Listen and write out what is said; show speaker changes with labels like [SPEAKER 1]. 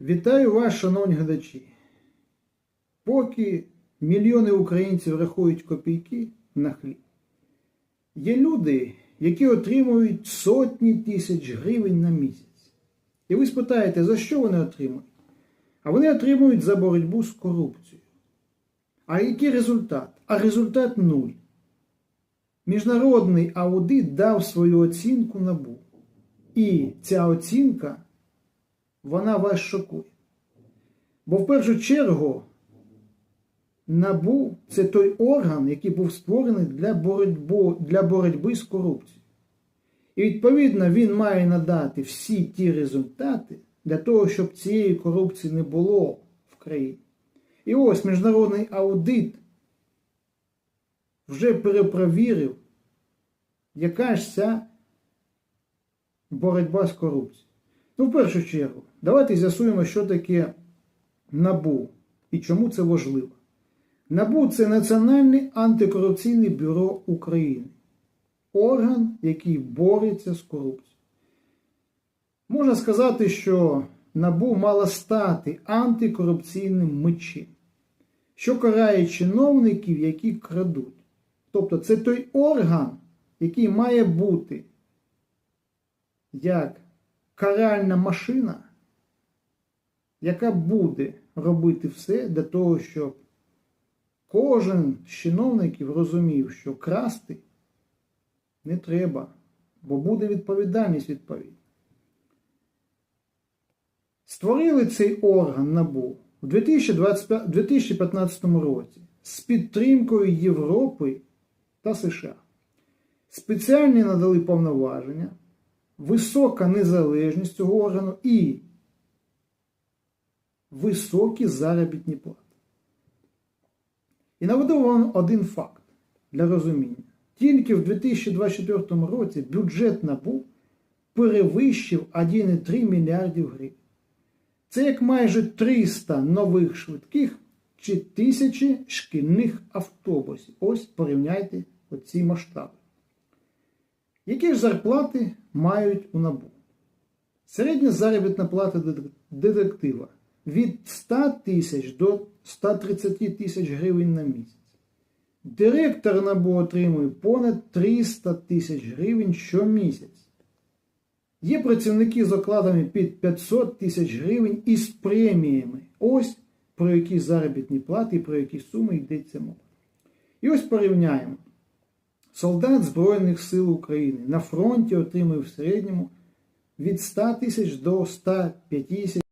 [SPEAKER 1] Вітаю вас, шановні глядачі. Поки мільйони українців рахують копійки на хліб, є люди, які отримують сотні тисяч гривень на місяць. І ви спитаєте, за що вони отримують? А вони отримують за боротьбу з корупцією. А який результат? А результат нуль. Міжнародний аудит дав свою оцінку НАБУ. І ця оцінка вона вас шокує. Бо в першу чергу НАБУ це той орган, який був створений для боротьби, для боротьби з корупцією. І відповідно він має надати всі ті результати для того, щоб цієї корупції не було в країні. І ось міжнародний аудит вже перепровірив, яка ж ця боротьба з корупцією. Ну, в першу чергу, давайте з'ясуємо, що таке НАБУ і чому це важливо. НАБУ це Національне антикорупційне бюро України. Орган, який бореться з корупцією. Можна сказати, що НАБУ мало стати антикорупційним мечем, що карає чиновників, які крадуть. Тобто це той орган, який має бути як каральна машина, яка буде робити все для того, щоб кожен з чиновників розумів, що красти не треба, бо буде відповідальність відповідна. Створили цей орган НАБУ у 2015 році з підтримкою Європи та США. Спеціальні надали повноваження висока незалежність цього органу і високі заробітні плати. І наведу вам один факт для розуміння. Тільки в 2024 році бюджет НАБУ перевищив 1,3 мільярдів гривень. Це як майже 300 нових швидких чи тисячі шкільних автобусів. Ось порівняйте оці масштаби. Які ж зарплати мають у НАБУ? Середня заробітна плата детектива від 100 тисяч до 130 тисяч гривень на місяць. Директор НАБУ отримує понад 300 тисяч гривень щомісяць. Є працівники з окладами під 500 тисяч гривень із преміями. Ось про які заробітні плати про які суми йдеться мова. І ось порівняємо. Солдат Збройних сил України на фронті отримує в середньому від 100 тисяч до 150